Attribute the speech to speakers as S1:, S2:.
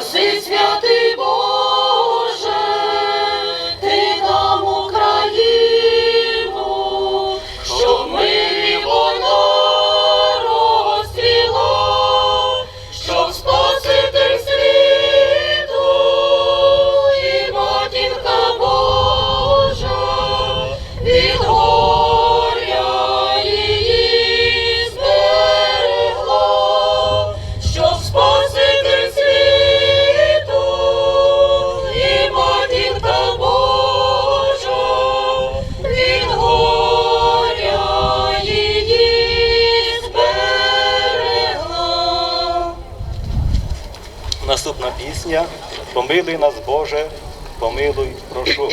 S1: спаси святий. Наступна пісня Помилуй нас, Боже, помилуй, прошу.